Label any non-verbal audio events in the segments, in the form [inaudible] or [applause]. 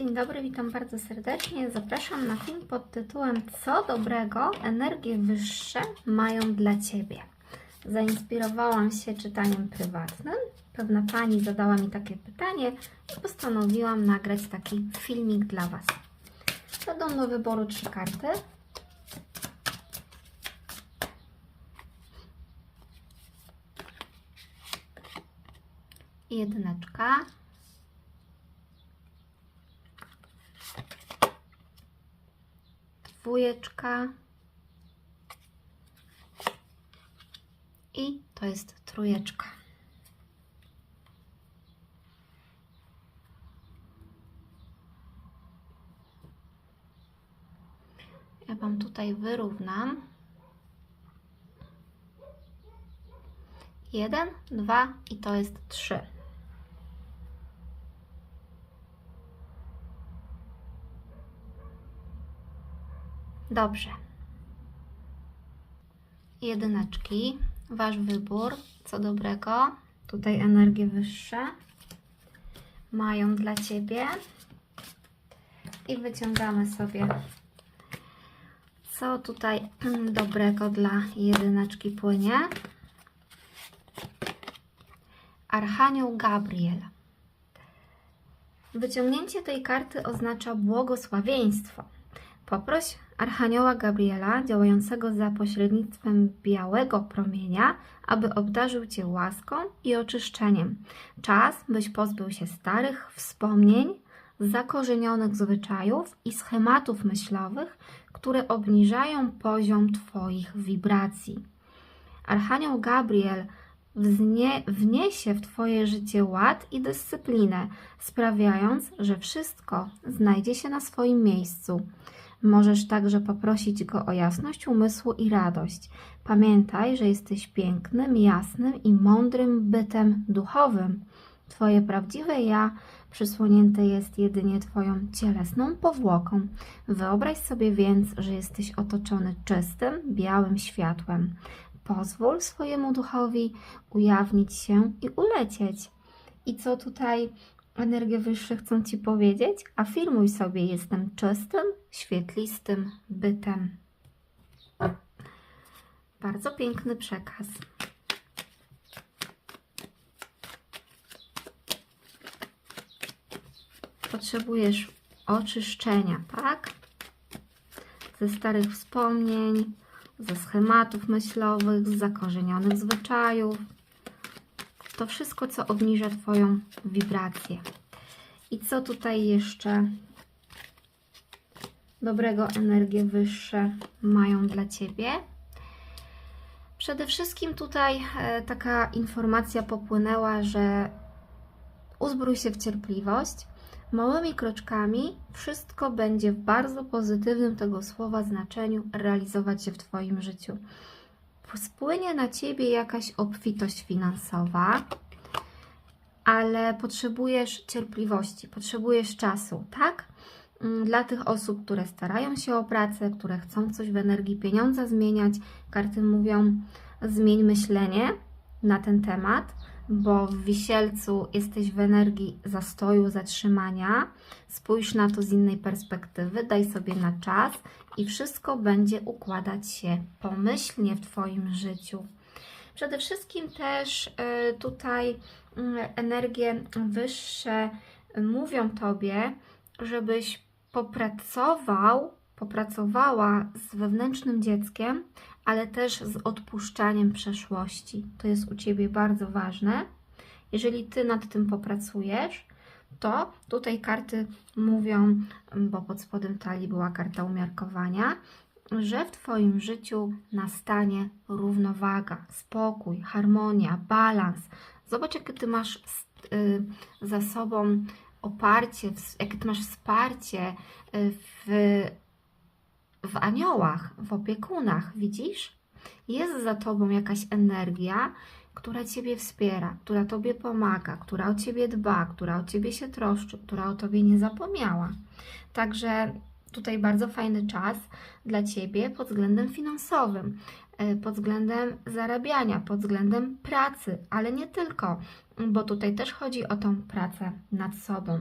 Dzień dobry, witam bardzo serdecznie. Zapraszam na film pod tytułem Co dobrego energie wyższe mają dla Ciebie. Zainspirowałam się czytaniem prywatnym. Pewna pani zadała mi takie pytanie i postanowiłam nagrać taki filmik dla Was. Będą do wyboru trzy karty. Jedyneczka. Dwójeczka i to jest trójeczka. Ja Wam tutaj wyrównam. Jeden, dwa i to jest trzy. Dobrze. Jedyneczki. Wasz wybór. Co dobrego. Tutaj energie wyższe mają dla Ciebie. I wyciągamy sobie, co tutaj [clears throat] dobrego dla jedyneczki płynie. Archanioł Gabriel. Wyciągnięcie tej karty oznacza błogosławieństwo. Poproś Archanioła Gabriela, działającego za pośrednictwem białego promienia, aby obdarzył Cię łaską i oczyszczeniem. Czas, byś pozbył się starych wspomnień, zakorzenionych zwyczajów i schematów myślowych, które obniżają poziom Twoich wibracji. Archanioł Gabriel wznie, wniesie w Twoje życie ład i dyscyplinę, sprawiając, że wszystko znajdzie się na swoim miejscu. Możesz także poprosić Go o jasność umysłu i radość. Pamiętaj, że jesteś pięknym, jasnym i mądrym bytem duchowym. Twoje prawdziwe ja przysłonięte jest jedynie Twoją cielesną powłoką. Wyobraź sobie więc, że jesteś otoczony czystym, białym światłem. Pozwól swojemu duchowi ujawnić się i ulecieć. I co tutaj energie wyższe chcą Ci powiedzieć? Afirmuj sobie, jestem czystym, świetlistym bytem. Bardzo piękny przekaz. Potrzebujesz oczyszczenia, tak? Ze starych wspomnień, ze schematów myślowych, z zakorzenionych zwyczajów. To wszystko, co obniża Twoją wibrację. I co tutaj jeszcze dobrego energie wyższe mają dla Ciebie? Przede wszystkim tutaj e, taka informacja popłynęła, że uzbrój się w cierpliwość. Małymi kroczkami wszystko będzie w bardzo pozytywnym tego słowa znaczeniu realizować się w Twoim życiu. Spłynie na Ciebie jakaś obfitość finansowa, ale potrzebujesz cierpliwości, potrzebujesz czasu, tak? Mm, Dla tych osób, które starają się o pracę, które chcą coś w energii pieniądza zmieniać, karty mówią: zmień myślenie na ten temat, bo w wisielcu jesteś w energii zastoju, zatrzymania. Spójrz na to z innej perspektywy, daj sobie na czas i wszystko będzie układać się pomyślnie w Twoim życiu. Przede wszystkim też y, tutaj y, energie wyższe mówią Tobie, żebyś popracował, popracowała z wewnętrznym dzieckiem, ale też z odpuszczaniem przeszłości. To jest u Ciebie bardzo ważne. Jeżeli Ty nad tym popracujesz, to tutaj karty mówią, bo pod spodem talii była karta umiarkowania, że w Twoim życiu nastanie równowaga, spokój, harmonia, balans. Zobacz, jakie Ty masz y, za sobą oparcie, jakie Ty masz wsparcie y, w, w aniołach, w opiekunach, widzisz? Jest za Tobą jakaś energia, która Ciebie wspiera, która Tobie pomaga, która o Ciebie dba, która o Ciebie się troszczy, która o Tobie nie zapomniała. Także tutaj bardzo fajny czas dla Ciebie pod względem finansowym, e, pod względem zarabiania, pod względem pracy, ale nie tylko, bo tutaj też chodzi o tą pracę nad sobą.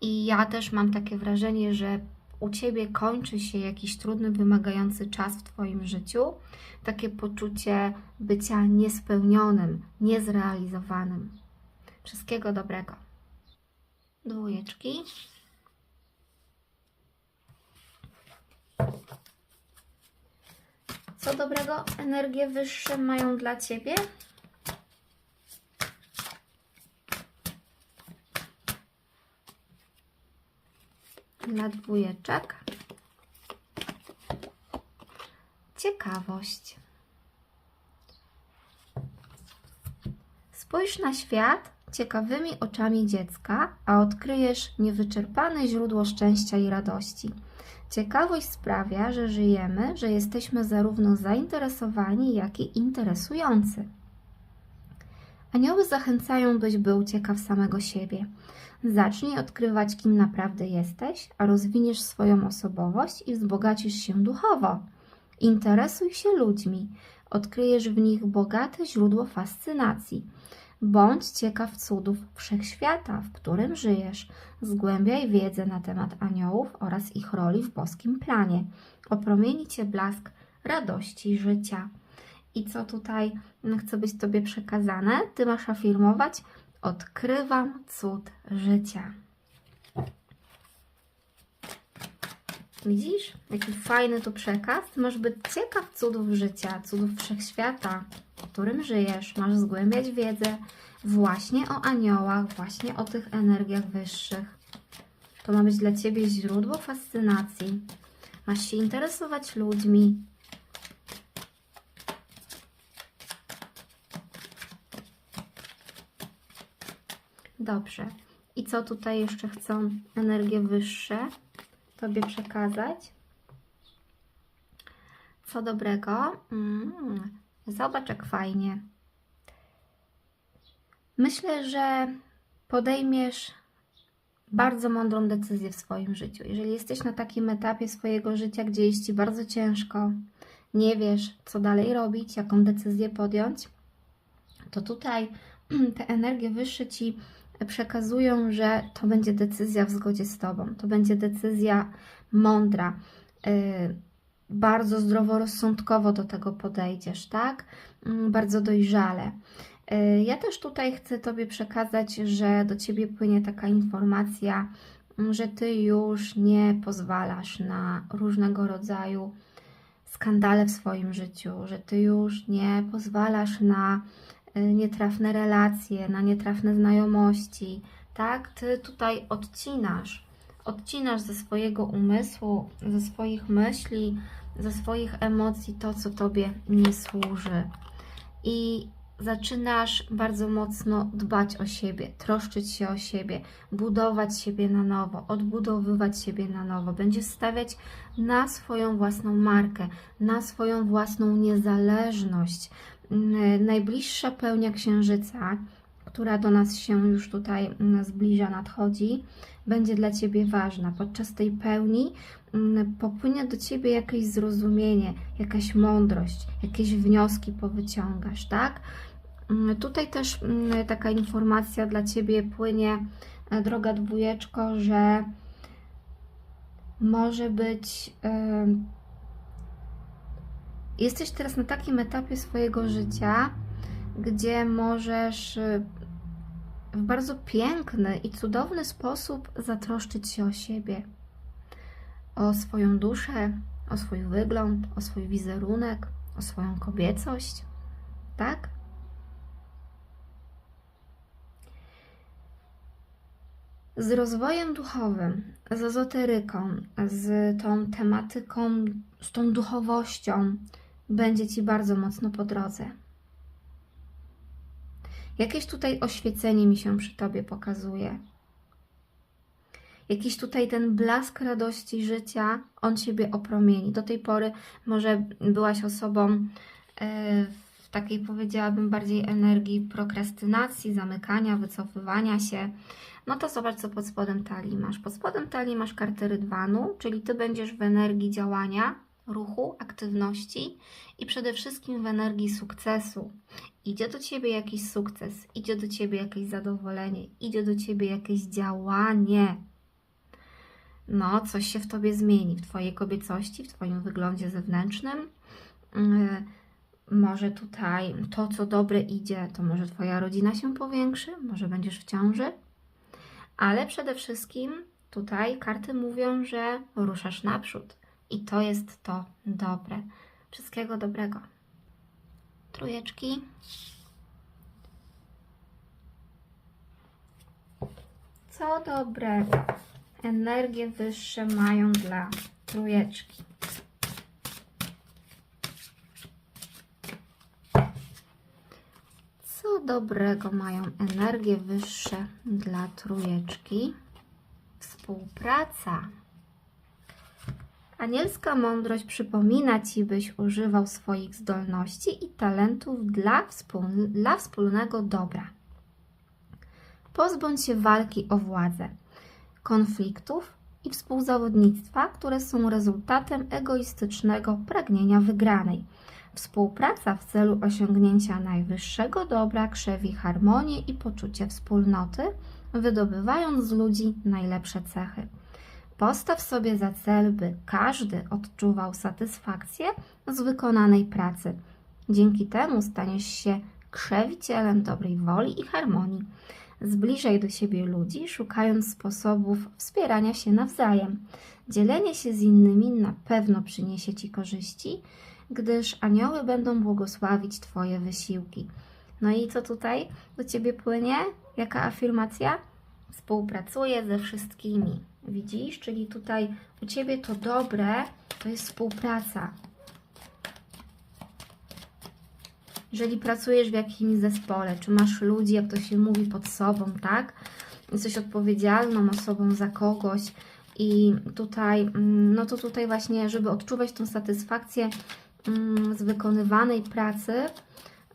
I ja też mam takie wrażenie, że u Ciebie kończy się jakiś trudny, wymagający czas w Twoim życiu. Takie poczucie bycia niespełnionym, niezrealizowanym. Wszystkiego dobrego. Dwójeczki. Co dobrego energie wyższe mają dla Ciebie? Dla dwójeczek. Ciekawość. Spójrz na świat ciekawymi oczami dziecka, a odkryjesz niewyczerpane źródło szczęścia i radości. Ciekawość sprawia, że żyjemy, że jesteśmy zarówno zainteresowani, jak i interesujący. Anioły zachęcają, byś był ciekaw samego siebie. Zacznij odkrywać, kim naprawdę jesteś, a rozwiniesz swoją osobowość i wzbogacisz się duchowo. Interesuj się ludźmi, odkryjesz w nich bogate źródło fascynacji. Bądź ciekaw cudów wszechświata, w którym żyjesz. Zgłębiaj wiedzę na temat aniołów oraz ich roli w boskim planie. Opromieni cię blask radości życia. I co tutaj chce być Tobie przekazane? Ty masz afirmować: Odkrywam cud życia. Widzisz, jaki fajny tu przekaz? Ty masz być ciekaw cudów życia, cudów wszechświata, w którym żyjesz. Masz zgłębiać wiedzę właśnie o aniołach, właśnie o tych energiach wyższych. To ma być dla Ciebie źródło fascynacji. Masz się interesować ludźmi. Dobrze. I co tutaj jeszcze chcą energie wyższe Tobie przekazać? Co dobrego? Mm, zobacz, jak fajnie. Myślę, że podejmiesz bardzo mądrą decyzję w swoim życiu. Jeżeli jesteś na takim etapie swojego życia, gdzie jest Ci bardzo ciężko, nie wiesz, co dalej robić, jaką decyzję podjąć, to tutaj [clears throat] te energie wyższe Ci przekazują, że to będzie decyzja w zgodzie z Tobą. To będzie decyzja mądra. Yy, bardzo zdroworozsądkowo do tego podejdziesz, tak? Yy, bardzo dojrzale. Yy, ja też tutaj chcę Tobie przekazać, że do Ciebie płynie taka informacja, że Ty już nie pozwalasz na różnego rodzaju skandale w swoim życiu, że Ty już nie pozwalasz na Y, nietrafne relacje, na nietrafne znajomości, tak? Ty tutaj odcinasz, odcinasz ze swojego umysłu, ze swoich myśli, ze swoich emocji to, co Tobie nie służy. I zaczynasz bardzo mocno dbać o siebie, troszczyć się o siebie, budować siebie na nowo, odbudowywać siebie na nowo. Będziesz stawiać na swoją własną markę, na swoją własną niezależność, najbliższa pełnia księżyca, która do nas się już tutaj zbliża, nadchodzi, będzie dla Ciebie ważna. Podczas tej pełni popłynie do Ciebie jakieś zrozumienie, jakaś mądrość, jakieś wnioski powyciągasz, tak? Tutaj też taka informacja dla Ciebie płynie, e, droga dwójeczko, że może być jesteś teraz na takim etapie swojego życia, gdzie możesz y, w bardzo piękny i cudowny sposób zatroszczyć się o siebie, o swoją duszę, o swój wygląd, o swój wizerunek, o swoją kobiecość, tak? Z rozwojem duchowym, z ezoteryką, z tą tematyką, z tą duchowością, będzie Ci bardzo mocno po drodze. Jakieś tutaj oświecenie mi się przy Tobie pokazuje. Jakiś tutaj ten blask radości życia, on Ciebie opromieni. Do tej pory może byłaś osobą e, w takiej, powiedziałabym, bardziej energii prokrastynacji, zamykania, wycofywania się. No to zobacz, co pod spodem talii masz. Pod spodem talii masz kartę rydwanu, czyli Ty będziesz w energii działania, ruchu, aktywności i przede wszystkim w energii sukcesu. Idzie do ciebie jakiś sukces, idzie do ciebie jakieś zadowolenie, idzie do ciebie jakieś działanie. no, coś się w tobie zmieni, w twojej kobiecości, w twoim wyglądzie zewnętrznym. Yy, Może tutaj to, co dobre idzie, to może twoja rodzina się powiększy, może będziesz w ciąży, ale przede wszystkim tutaj karty mówią, że ruszasz naprzód i to jest to dobre. Wszystkiego dobrego. Trójeczki. Co dobrego energie wyższe mają dla trójeczki? Co dobrego mają energie wyższe dla trójeczki? Współpraca. Anielska mądrość przypomina Ci, byś używał swoich zdolności i talentów dla, dla wspólnego dobra. Pozbądź się walki o władzę, konfliktów i współzawodnictwa, które są rezultatem egoistycznego pragnienia wygranej. Współpraca w celu osiągnięcia najwyższego dobra krzewi harmonię i poczucie wspólnoty, wydobywając z ludzi najlepsze cechy. Postaw sobie za cel, by każdy odczuwał satysfakcję z wykonanej pracy. Dzięki temu staniesz się krzewicielem dobrej woli i harmonii. Zbliżaj do siebie ludzi, szukając sposobów wspierania się nawzajem. Dzielenie się z innymi na pewno przyniesie Ci korzyści, gdyż anioły będą błogosławić Twoje wysiłki. No i co tutaj do Ciebie płynie? Jaka afirmacja? Współpracuję ze wszystkimi. Widzisz? Czyli tutaj u Ciebie to dobre to jest współpraca. Jeżeli pracujesz w jakimś zespole, czy masz ludzi, jak to się mówi, pod sobą, tak? Jesteś odpowiedzialną osobą za kogoś i tutaj, mm, no to tutaj właśnie, żeby odczuwać tą satysfakcję z wykonywanej pracy,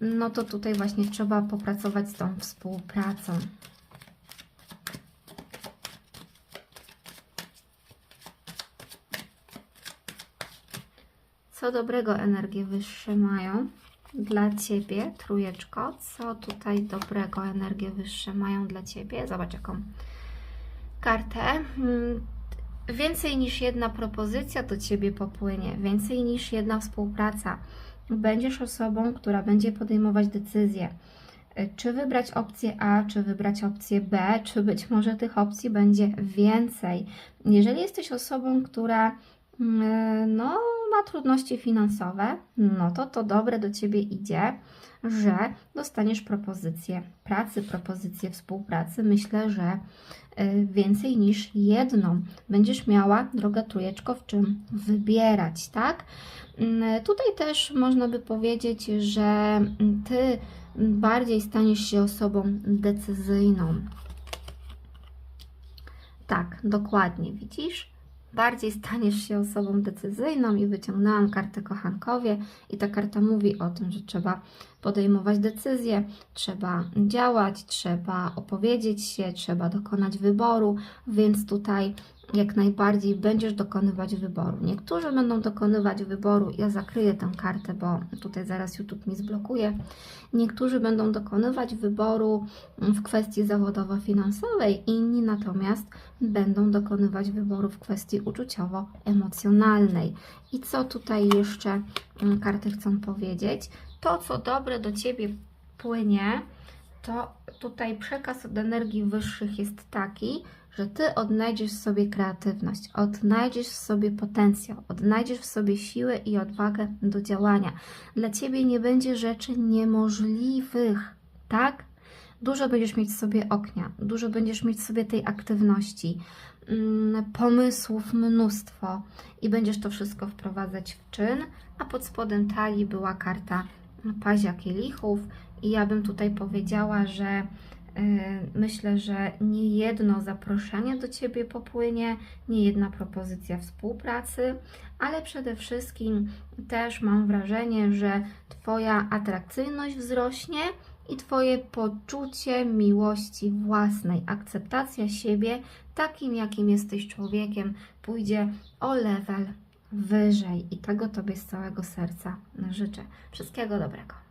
no to tutaj właśnie trzeba popracować z tą współpracą. Co dobrego energie wyższe mają dla Ciebie, trójeczko? Co tutaj dobrego energie wyższe mają dla Ciebie? Zobacz jaką kartę. Więcej niż jedna propozycja do Ciebie popłynie, więcej niż jedna współpraca. Będziesz osobą, która będzie podejmować decyzje. Y, Czy wybrać opcję A, czy wybrać opcję B, czy być może tych opcji będzie więcej. Jeżeli jesteś osobą, która mm, no, ma trudności finansowe, no to to dobre do Ciebie idzie, że dostaniesz propozycję pracy, propozycję współpracy. Myślę, że y, więcej niż jedną będziesz miała, droga trójeczko, w czym wybierać, tak? Mm, Tutaj też można by powiedzieć, że mm, Ty bardziej staniesz się osobą decyzyjną. Tak, dokładnie, widzisz? Bardziej staniesz się osobą decyzyjną i wyciągnęłam kartę kochankowie i ta karta mówi o tym, że trzeba podejmować decyzje, trzeba działać, trzeba opowiedzieć się, trzeba dokonać wyboru, więc tutaj jak najbardziej będziesz dokonywać wyboru. Niektórzy będą dokonywać wyboru, ja zakryję tę kartę, bo tutaj zaraz YouTube mi zblokuje. Niektórzy będą dokonywać wyboru w kwestii zawodowo-finansowej, inni natomiast będą dokonywać wyboru w kwestii uczuciowo-emocjonalnej. I co tutaj jeszcze mm, karty chcą powiedzieć? To, co dobre do Ciebie płynie, to tutaj przekaz od energii wyższych jest taki, że Ty odnajdziesz w sobie kreatywność, odnajdziesz w sobie potencjał, odnajdziesz w sobie siłę i odwagę do działania. Dla Ciebie nie będzie rzeczy niemożliwych, tak? Dużo będziesz mieć w sobie ognia, dużo będziesz mieć w sobie tej aktywności, mm, pomysłów mnóstwo i będziesz to wszystko wprowadzać w czyn, a pod spodem talii była karta pazia kielichów i ja bym tutaj powiedziała, że y, myślę, że nie jedno zaproszenie do Ciebie popłynie, nie jedna propozycja współpracy, ale przede wszystkim też mam wrażenie, że Twoja atrakcyjność wzrośnie i Twoje poczucie miłości własnej, akceptacja siebie takim, jakim jesteś człowiekiem, pójdzie o level wyżej i tego Tobie z całego serca życzę. Wszystkiego dobrego.